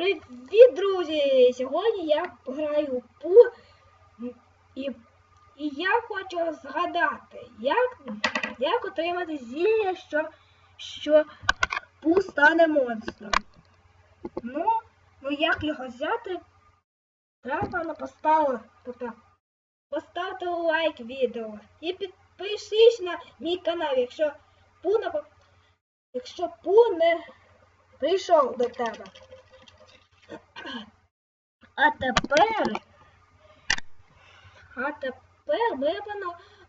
Привіт, друзі! Сьогодні я граю пу і, і я хочу згадати, як, як отримати зілля, що, що пу стане монстром. Ну, ну як його взяти? Треба поставити, поставити лайк відео і підпишись на мій канал, якщо пу якщо пу не прийшов до тебе. А тепер. А тепер ми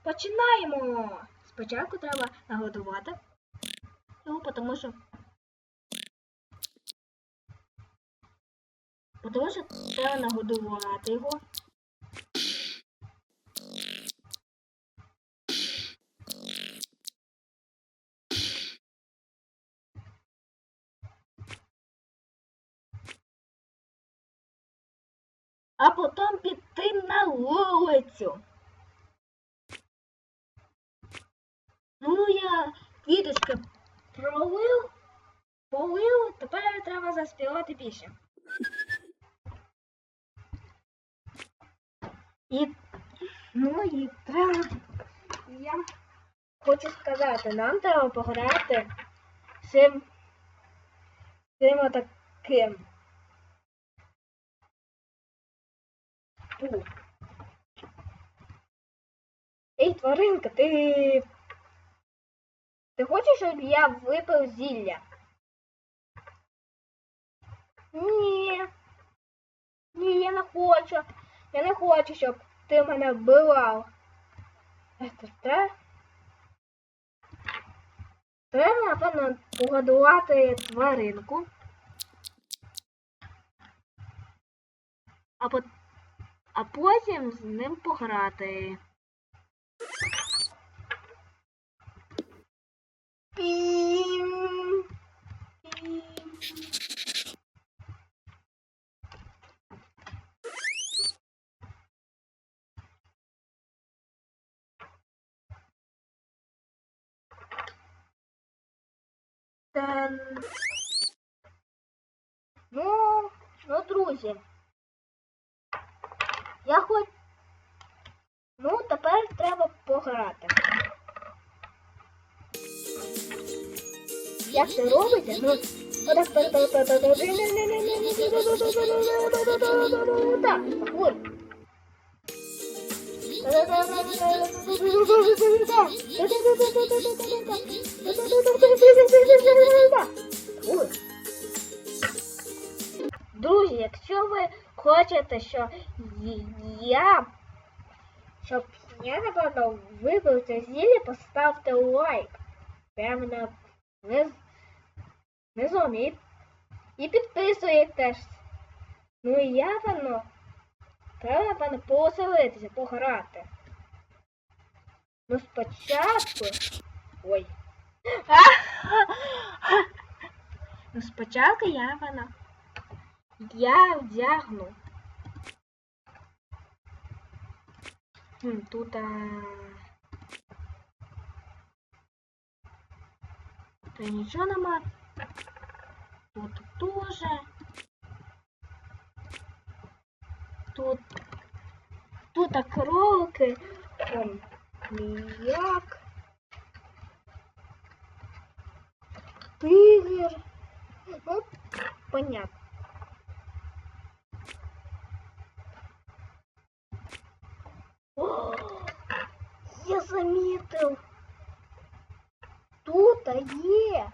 починаємо. Спочатку треба нагодувати його, тому що. Тому що треба нагодувати його. А потім піти на вулицю. Ну, я квіточки пролив, полив, тепер треба заспівати пісню. І, ну, і треба, я хочу сказати, нам треба пограти цим, цим отаким. Фу. Ей, тваринка, ти. Ти хочеш, щоб я випив зілля? Ні. Ні, я не хочу. Я не хочу, щоб ти мене вбивав. Те. Треба, напевно, погодувати тваринку. А потім а потім з ним пограти. Ну, ну, друзі. Я хоч. Ну, тепер треба пограти. Як це робиться? Ну, отак Так, ой. Друзі, якщо ви хочете, що я, щоб я, напевно, вибив це зілля, поставте лайк. Прямо на низ, низом і, і підписуєтесь. Ну і я, певно, треба, напевно, поселитися, пограти. Ну спочатку... Ой. Ну спочатку я, напевно, я вдягну. Тут а... Тут нічого нема. Тут тоже. Тут тут а кролики. Он міяк. Тигр. Ну, понятно. О, я заметил. Тут а є.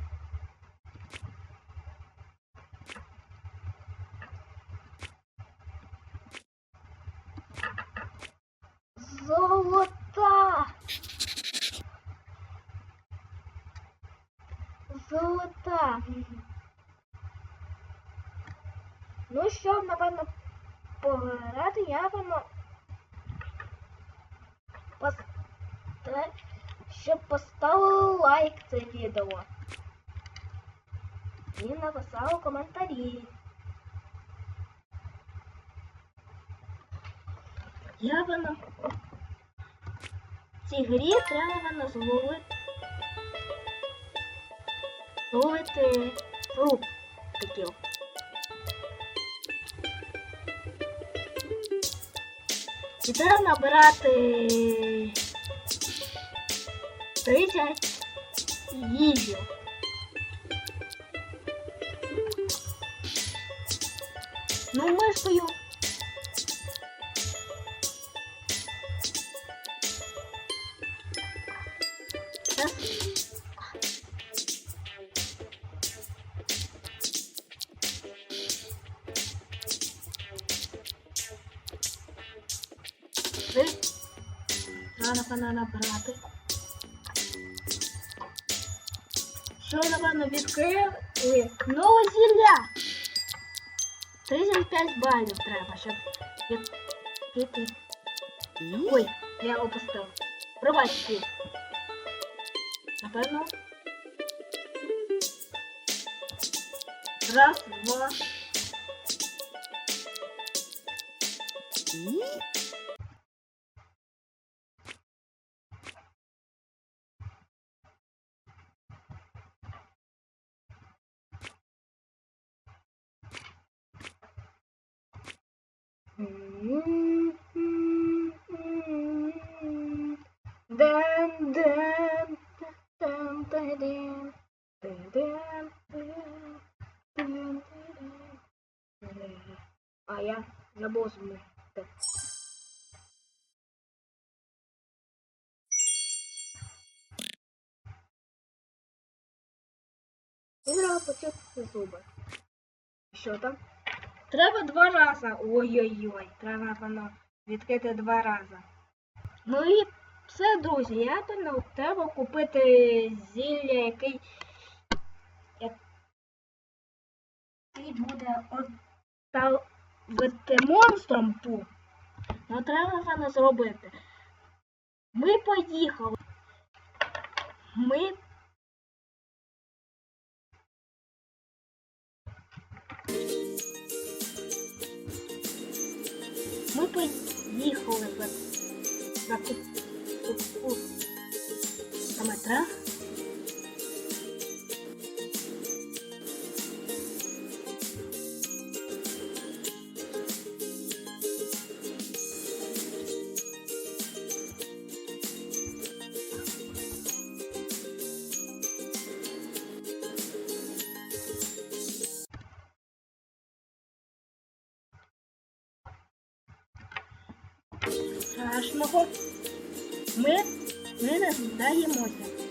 Золота. Золота. Ну що, напевно, пограти, я напевно Щоб поставили лайк це відео. І написали коментарі. Я вона... В цій грі треба вона зловити. Зловити труп таків. І треба набирати Não é. Guijo. eu. foi o. Banana, banana, banana. Що, напевно, відкрили? Нове зілля! 35 балів треба, щоб відкрити. Ой, я опустив. Пробачте. Напевно. Раз, два. А я забув змити. І треба почистити зуби. Що там? Треба два рази. Ой-ой-ой, треба напевно відкрити два рази. Ну і все, друзі, я думаю, треба купити зілля, який, який буде ставити монстром пу. Ну треба це зробити. Ми поїхали. Ми Ми поїхали за, за купу метра. смаком ми не роздаємося.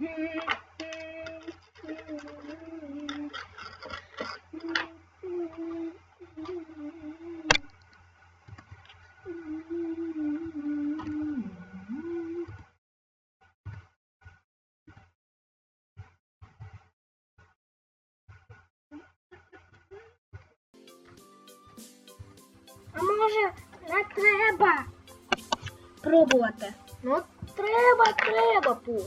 А може не треба? спробувати? Ну, треба, треба, пу.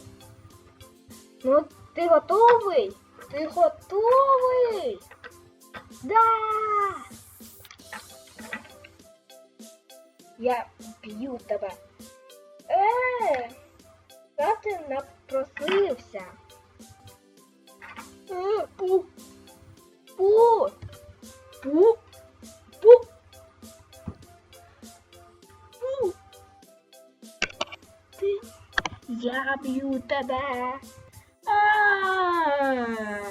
Ну, ти готовий? Ти готовий? Да! Я б'ю тебе. Е, та ти напросився. Е, пу. Пу. Пу. Пу. Пу. Ти. Я б'ю тебе. fun.